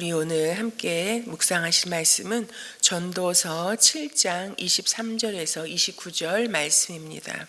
우리 오늘 함께 묵상하실 말씀은 전도서 7장 23절에서 29절 말씀입니다.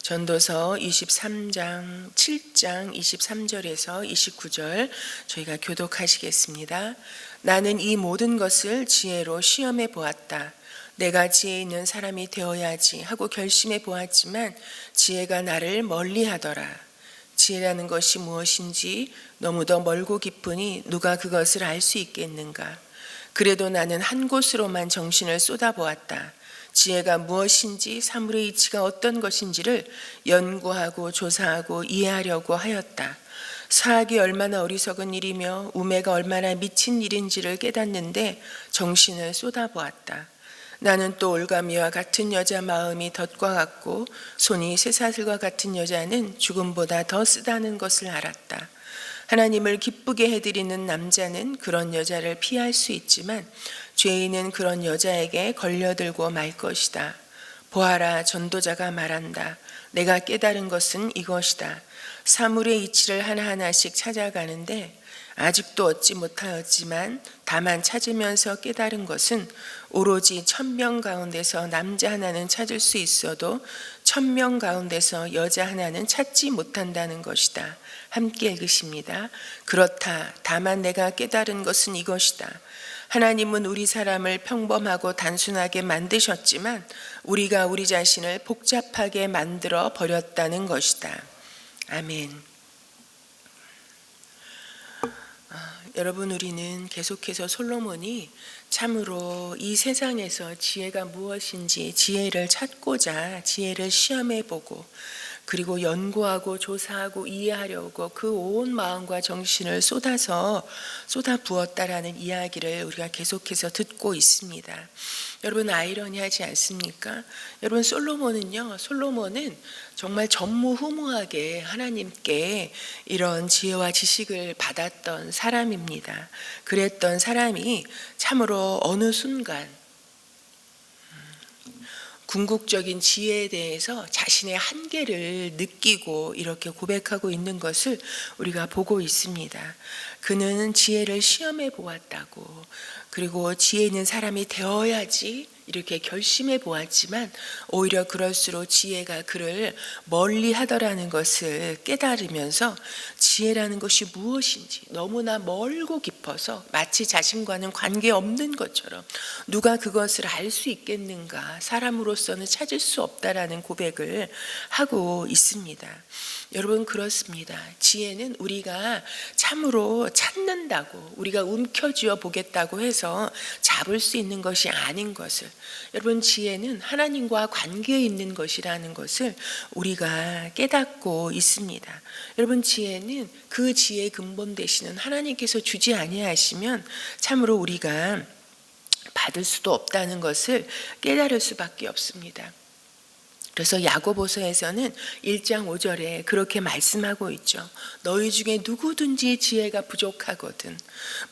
전도서 23장 7장 23절에서 29절 저희가 교독하시겠습니다. 나는 이 모든 것을 지혜로 시험해 보았다. 내가 지혜 있는 사람이 되어야지 하고 결심해 보았지만 지혜가 나를 멀리 하더라. 지혜라는 것이 무엇인지 너무도 멀고 깊으니 누가 그것을 알 수 있겠는가? 그래도 나는 한 곳으로만 정신을 쏟아보았다. 지혜가 무엇인지 사물의 이치가 어떤 것인지를 연구하고 조사하고 이해하려고 하였다. 사학이 얼마나 어리석은 일이며 우매가 얼마나 미친 일인지를 깨닫는데 정신을 쏟아보았다. 나는 또 올가미와 같은 여자 마음이 덫과 같고 손이 쇠사슬과 같은 여자는 죽음보다 더 쓰다는 것을 알았다. 하나님을 기쁘게 해드리는 남자는 그런 여자를 피할 수 있지만 죄인은 그런 여자에게 걸려들고 말 것이다. 보아라 전도자가 말한다. 내가 깨달은 것은 이것이다. 사물의 이치를 하나하나씩 찾아가는데 아직도 얻지 못하였지만 다만 찾으면서 깨달은 것은 오로지 천명 가운데서 남자 하나는 찾을 수 있어도 천명 가운데서 여자 하나는 찾지 못한다는 것이다. 함께 읽으십니다. 그렇다. 다만 내가 깨달은 것은 이것이다. 하나님은 우리 사람을 평범하고 단순하게 만드셨지만 우리가 우리 자신을 복잡하게 만들어 버렸다는 것이다. 아멘. 여러분 우리는 계속해서 솔로몬이 참으로 이 세상에서 지혜가 무엇인지 지혜를 찾고자 지혜를 시험해 보고 그리고 연구하고 조사하고 이해하려고 그 온 마음과 정신을 쏟아서 쏟아 부었다라는 이야기를 우리가 계속해서 듣고 있습니다. 여러분 아이러니하지 않습니까? 여러분 솔로몬은요. 솔로몬은 정말 전무후무하게 하나님께 이런 지혜와 지식을 받았던 사람입니다. 그랬던 사람이 참으로 어느 순간 궁극적인 지혜에 대해서 자신의 한계를 느끼고 이렇게 고백하고 있는 것을 우리가 보고 있습니다. 그는 지혜를 시험해 보았다고 그리고 지혜 있는 사람이 되어야지 이렇게 결심해 보았지만 오히려 그럴수록 지혜가 그를 멀리 하더라는 것을 깨달으면서 지혜라는 것이 무엇인지 너무나 멀고 깊어서 마치 자신과는 관계없는 것처럼 누가 그것을 알 수 있겠는가 사람으로서는 찾을 수 없다라는 고백을 하고 있습니다. 여러분 그렇습니다. 지혜는 우리가 참으로 찾는다고 우리가 움켜쥐어 보겠다고 해서 잡을 수 있는 것이 아닌 것을 여러분 지혜는 하나님과 관계에 있는 것이라는 것을 우리가 깨닫고 있습니다. 여러분 지혜는 그 지혜의 근본 되시는 하나님께서 주지 아니하시면 참으로 우리가 받을 수도 없다는 것을 깨달을 수밖에 없습니다. 그래서 야고보서에서는 1장 5절에 그렇게 말씀하고 있죠. 너희 중에 누구든지 지혜가 부족하거든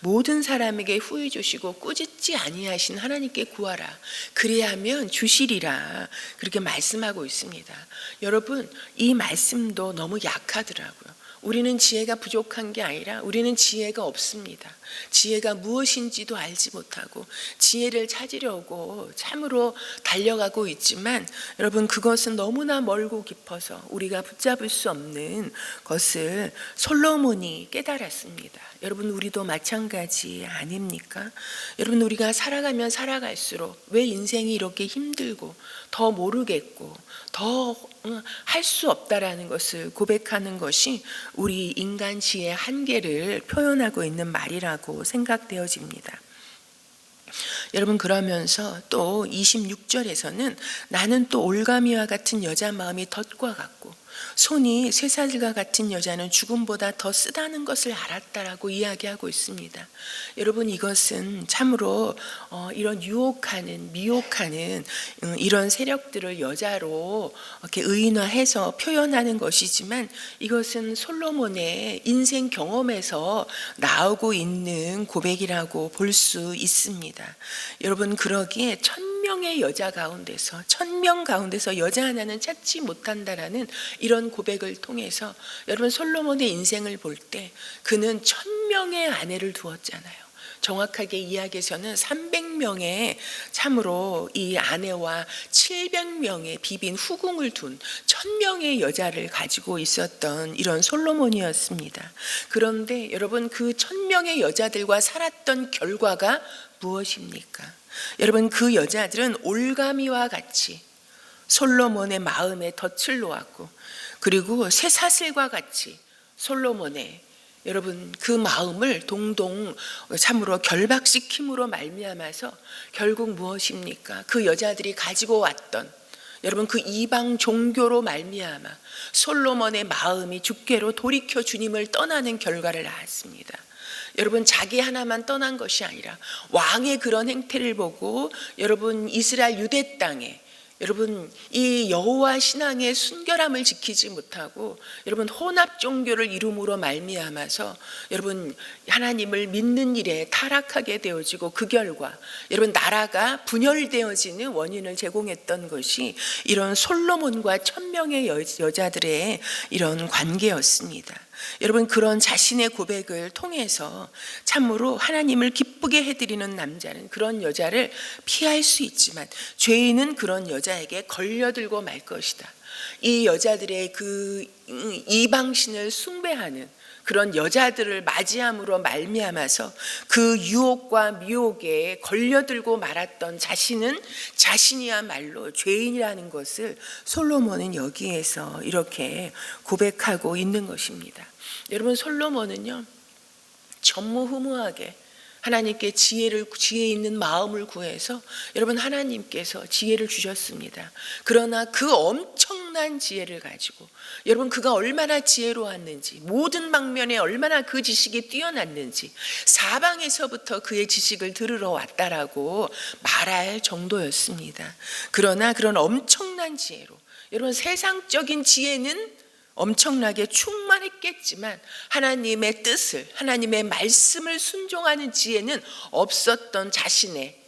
모든 사람에게 후히 주시고 꾸짖지 아니하신 하나님께 구하라. 그리하면 주시리라. 그렇게 말씀하고 있습니다. 여러분 이 말씀도 너무 약하더라고요. 우리는 지혜가 부족한 게 아니라 우리는 지혜가 없습니다. 지혜가 무엇인지도 알지 못하고 지혜를 찾으려고 참으로 달려가고 있지만 여러분 그것은 너무나 멀고 깊어서 우리가 붙잡을 수 없는 것을 솔로몬이 깨달았습니다. 여러분 우리도 마찬가지 아닙니까? 여러분 우리가 살아가면 살아갈수록 왜 인생이 이렇게 힘들고 더 모르겠고 더 할 수 없다라는 것을 고백하는 것이 우리 인간 지의 한계를 표현하고 있는 말이라 고 생각되어집니다. 여러분 그러면서 또 26절에서는 나는 또 올가미와 같은 여자 마음이 덫과 같고 손이 쇠사슬과 같은 여자는 죽음보다 더 쓰다는 것을 알았다라고 이야기하고 있습니다. 여러분 이것은 참으로 어, 이런 유혹하는 미혹하는 음, 이런 세력들을 여자로 이렇게 의인화해서 표현하는 것이지만 이것은 솔로몬의 인생 경험에서 나오고 있는 고백이라고 볼 수 있습니다. 여러분 그러기에 천천 명의 여자 가운데서 천 명 가운데서 여자 하나는 찾지 못한다라는 이런 고백을 통해서 여러분 솔로몬의 인생을 볼 때 그는 천 명의 아내를 두었잖아요. 정확하게 이야기해서는 300명의 참으로 이 아내와 700명의 비빈 후궁을 둔 1000명의 여자를 가지고 있었던 이런 솔로몬이었습니다. 그런데 여러분 그 1000명의 여자들과 살았던 결과가 무엇입니까? 여러분 그 여자들은 올가미와 같이 솔로몬의 마음에 덫을 놓았고 그리고 쇠사슬과 같이 솔로몬의 여러분 그 마음을 동동 참으로 결박시킴으로 말미암아서 결국 무엇입니까? 그 여자들이 가지고 왔던 여러분 그 이방 종교로 말미암아 솔로몬의 마음이 주께로 돌이켜 주님을 떠나는 결과를 낳았습니다. 여러분 자기 하나만 떠난 것이 아니라 왕의 그런 행태를 보고 여러분 이스라엘 유대 땅에 여러분 이 여호와 신앙의 순결함을 지키지 못하고 여러분 혼합 종교를 이름으로 말미암아서 여러분 하나님을 믿는 일에 타락하게 되어지고 그 결과 여러분 나라가 분열되어지는 원인을 제공했던 것이 이런 솔로몬과 천명의 여- 여자들의 이런 관계였습니다. 여러분 그런 자신의 고백을 통해서 참으로 하나님을 기쁘게 해드리는 남자는 그런 여자를 피할 수 있지만 죄인은 그런 여자에게 걸려들고 말 것이다. 이 여자들의 그 이방신을 숭배하는 그런 여자들을 맞이함으로 말미암아서 그 유혹과 미혹에 걸려들고 말았던 자신은 자신이야말로 죄인이라는 것을 솔로몬은 여기에서 이렇게 고백하고 있는 것입니다. 여러분 솔로몬은요 전무후무하게 하나님께 지혜를 지혜 있는 마음을 구해서 여러분 하나님께서 지혜를 주셨습니다. 그러나 그 엄청 난 지혜를 가지고 여러분 그가 얼마나 지혜로웠는지 모든 방면에 얼마나 그 지식이 뛰어났는지 사방에서부터 그의 지식을 들으러 왔다라고 말할 정도였습니다. 그러나 그런 엄청난 지혜로 여러분 세상적인 지혜는 엄청나게 충만했겠지만 하나님의 뜻을 하나님의 말씀을 순종하는 지혜는 없었던 자신의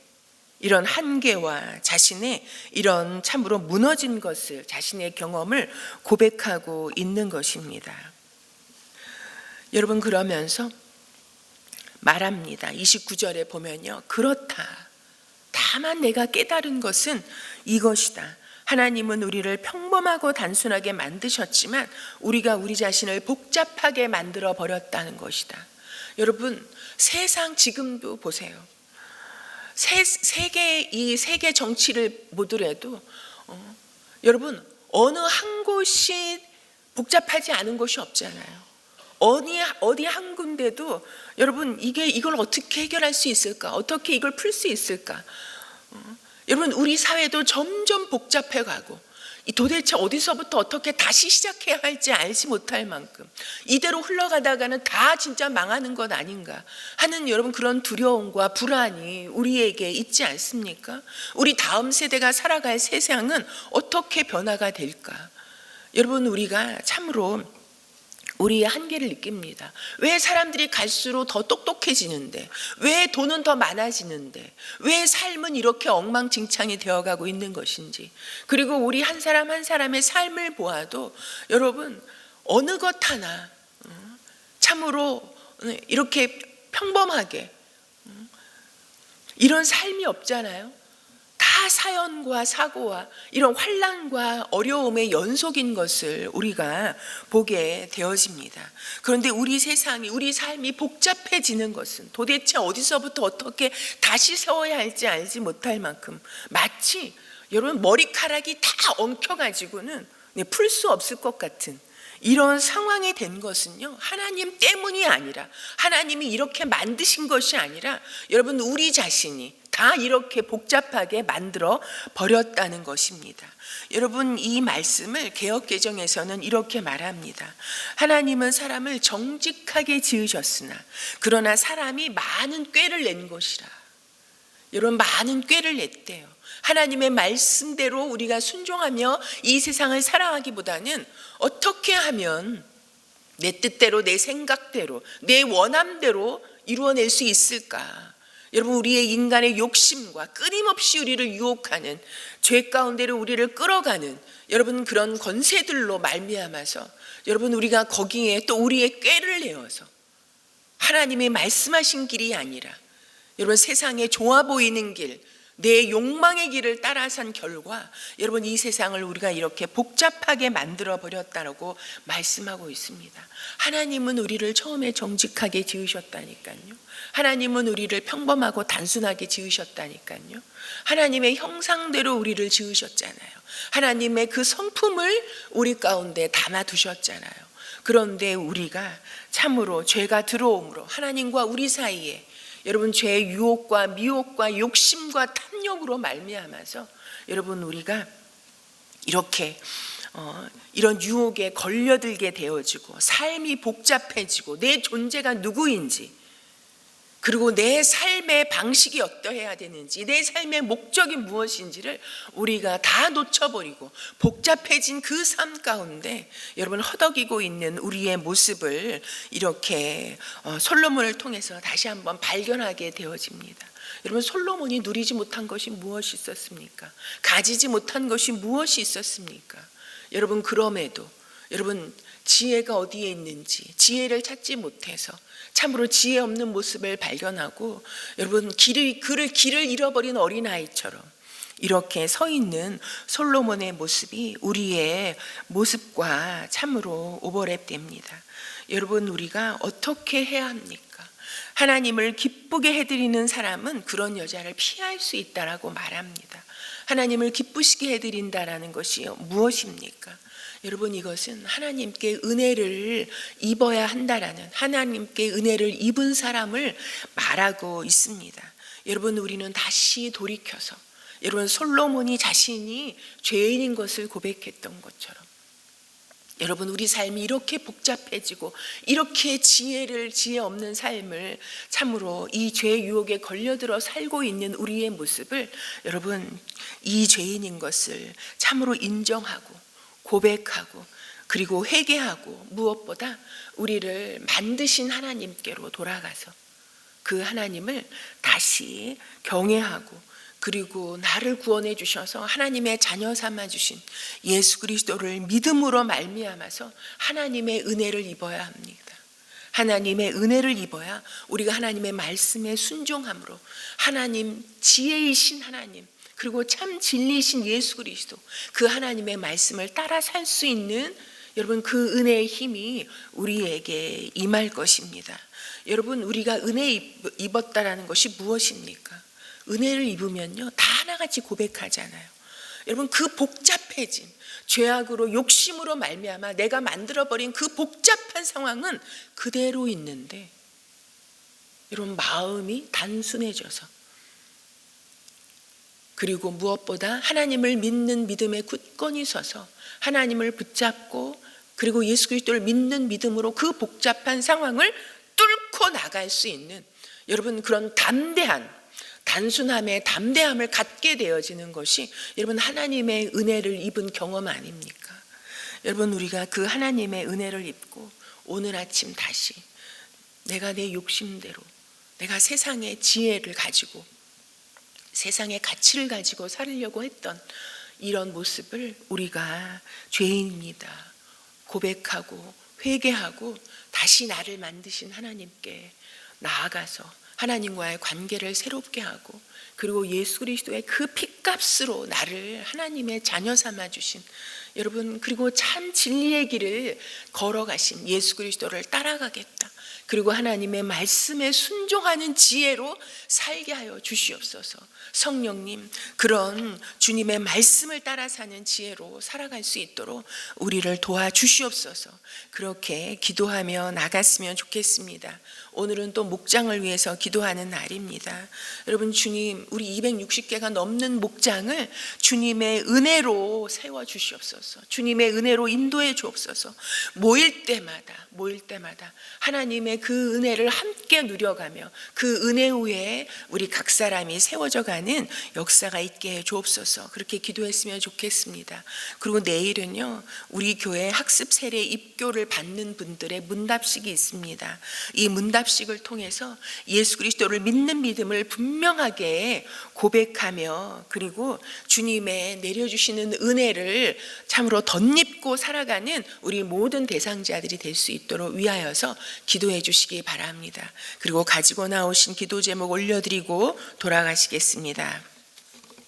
이런 한계와 자신의 이런 참으로 무너진 것을 자신의 경험을 고백하고 있는 것입니다. 여러분 그러면서 말합니다. 29절에 보면요. 그렇다. 다만 내가 깨달은 것은 이것이다. 하나님은 우리를 평범하고 단순하게 만드셨지만 우리가 우리 자신을 복잡하게 만들어 버렸다는 것이다. 여러분, 세상 지금도 보세요. 세, 세계 이 세계 정치를 보더라도 어, 여러분 어느 한 곳이 복잡하지 않은 곳이 없잖아요. 어디 어디 한 군데도 여러분 이게 이걸 어떻게 해결할 수 있을까? 어떻게 이걸 풀 수 있을까? 어, 여러분 우리 사회도 점점 복잡해 가고 이 도대체 어디서부터 어떻게 다시 시작해야 할지 알지 못할 만큼 이대로 흘러가다가는 다 진짜 망하는 것 아닌가 하는 여러분 그런 두려움과 불안이 우리에게 있지 않습니까? 우리 다음 세대가 살아갈 세상은 어떻게 변화가 될까? 여러분 우리가 참으로 우리의 한계를 느낍니다. 왜 사람들이 갈수록 더 똑똑해지는데, 왜 돈은 더 많아지는데, 왜 삶은 이렇게 엉망진창이 되어가고 있는 것인지, 그리고 우리 한 사람 한 사람의 삶을 보아도 여러분 어느 것 하나 어, 참으로 이렇게 평범하게 어, 이런 삶이 없잖아요. 다 사연과 사고와 이런 환란과 어려움의 연속인 것을 우리가 보게 되어집니다. 그런데 우리 세상이 우리 삶이 복잡해지는 것은 도대체 어디서부터 어떻게 다시 세워야 할지 알지 못할 만큼 마치 여러분 머리카락이 다 엉켜 가지고는 풀 수 없을 것 같은 이런 상황이 된 것은요, 하나님 때문이 아니라, 하나님이 이렇게 만드신 것이 아니라, 여러분, 우리 자신이 다 이렇게 복잡하게 만들어 버렸다는 것입니다. 여러분, 이 말씀을 개혁 개정에서는 이렇게 말합니다. 하나님은 사람을 정직하게 지으셨으나, 그러나 사람이 많은 꾀를 낸 것이라. 여러분, 많은 꾀를 냈대요. 하나님의 말씀대로 우리가 순종하며 이 세상을 살아가기보다는 어떻게 하면 내 뜻대로 내 생각대로 내 원함대로 이루어낼 수 있을까? 여러분 우리의 인간의 욕심과 끊임없이 우리를 유혹하는 죄 가운데로 우리를 끌어가는 여러분 그런 권세들로 말미암아서 여러분 우리가 거기에 또 우리의 꾀를 내어서 하나님의 말씀하신 길이 아니라 여러분 세상에 좋아 보이는 길, 내 욕망의 길을 따라 산 결과 여러분 이 세상을 우리가 이렇게 복잡하게 만들어 버렸다고 말씀하고 있습니다. 하나님은 우리를 처음에 정직하게 지으셨다니까요. 하나님은 우리를 평범하고 단순하게 지으셨다니까요. 하나님의 형상대로 우리를 지으셨잖아요. 하나님의 그 성품을 우리 가운데 담아 두셨잖아요. 그런데 우리가 참으로 죄가 들어옴으로 하나님과 우리 사이에 여러분 죄의 유혹과 미혹과 욕심과 탐욕으로 말미암아서 여러분 우리가 이렇게 어, 이런 유혹에 걸려들게 되어지고 삶이 복잡해지고 내 존재가 누구인지 그리고 내 삶의 방식이 어떠해야 되는지 내 삶의 목적이 무엇인지를 우리가 다 놓쳐버리고 복잡해진 그 삶 가운데 여러분 허덕이고 있는 우리의 모습을 이렇게 어, 솔로몬을 통해서 다시 한번 발견하게 되어집니다. 여러분 솔로몬이 누리지 못한 것이 무엇이 있었습니까? 가지지 못한 것이 무엇이 있었습니까? 여러분 그럼에도 여러분 지혜가 어디에 있는지 지혜를 찾지 못해서 참으로 지혜 없는 모습을 발견하고 여러분 길을 그를 길을 잃어버린 어린 아이처럼 이렇게 서 있는 솔로몬의 모습이 우리의 모습과 참으로 오버랩됩니다. 여러분 우리가 어떻게 해야 합니까? 하나님을 기쁘게 해드리는 사람은 그런 여자를 피할 수 있다라고 말합니다. 하나님을 기쁘시게 해드린다라는 것이 무엇입니까? 여러분 이것은 하나님께 은혜를 입어야 한다라는 하나님께 은혜를 입은 사람을 말하고 있습니다. 여러분 우리는 다시 돌이켜서 여러분 솔로몬이 자신이 죄인인 것을 고백했던 것처럼 여러분 우리 삶이 이렇게 복잡해지고 이렇게 지혜를 지혜 없는 삶을 참으로 이 죄의 유혹에 걸려들어 살고 있는 우리의 모습을 여러분 이 죄인인 것을 참으로 인정하고 고백하고 그리고 회개하고 무엇보다 우리를 만드신 하나님께로 돌아가서 그 하나님을 다시 경외하고 그리고 나를 구원해 주셔서 하나님의 자녀 삼아 주신 예수 그리스도를 믿음으로 말미암아서 하나님의 은혜를 입어야 합니다. 하나님의 은혜를 입어야 우리가 하나님의 말씀에 순종함으로 하나님 지혜이신 하나님 그리고 참 진리신 예수 그리스도 그 하나님의 말씀을 따라 살 수 있는 여러분 그 은혜의 힘이 우리에게 임할 것입니다. 여러분 우리가 은혜 입었다라는 것이 무엇입니까? 은혜를 입으면요 다 하나같이 고백하잖아요. 여러분 그 복잡해진 죄악으로 욕심으로 말미암아 내가 만들어 버린 그 복잡한 상황은 그대로 있는데 여러분 마음이 단순해져서 그리고 무엇보다 하나님을 믿는 믿음에 굳건히 서서 하나님을 붙잡고 그리고 예수 그리스도를 믿는 믿음으로 그 복잡한 상황을 뚫고 나갈 수 있는 여러분 그런 담대한 단순함의 담대함을 갖게 되어지는 것이 여러분 하나님의 은혜를 입은 경험 아닙니까? 여러분 우리가 그 하나님의 은혜를 입고 오늘 아침 다시 내가 내 욕심대로 내가 세상의 지혜를 가지고 세상의 가치를 가지고 살려고 했던 이런 모습을 우리가 죄인입니다. 고백하고 회개하고 다시 나를 만드신 하나님께 나아가서 하나님과의 관계를 새롭게 하고 그리고 예수 그리스도의 그 핏값으로 나를 하나님의 자녀 삼아 주신 여러분 그리고 참 진리의 길을 걸어가신 예수 그리스도를 따라가겠다. 그리고 하나님의 말씀에 순종하는 지혜로 살게 하여 주시옵소서. 성령님, 그런 주님의 말씀을 따라 사는 지혜로 살아갈 수 있도록 우리를 도와주시옵소서. 그렇게 기도하며 나갔으면 좋겠습니다. 오늘은 또 목장을 위해서 기도하는 날입니다. 여러분, 주님, 우리 260개가 넘는 목장을 주님의 은혜로 세워 주시옵소서. 주님의 은혜로 인도해 주옵소서. 모일 때마다, 모일 때마다 하나님의 그 은혜를 함께 누려가며 그 은혜 위에 우리 각 사람이 세워져 가는 역사가 있게 해 주옵소서. 그렇게 기도했으면 좋겠습니다. 그리고 내일은요, 우리 교회 학습 세례 입교를 받는 분들의 문답식이 있습니다. 이 문답식을 통해서 예수 그리스도를 믿는 믿음을 분명하게 고백하며 그리고 주님의 내려주시는 은혜를 참으로 덧입고 살아가는 우리 모든 대상자들이 될 수 있도록 위하여서 기도해 주시기 바랍니다. 그리고 가지고 나오신 기도 제목 올려드리고 돌아가시겠습니다.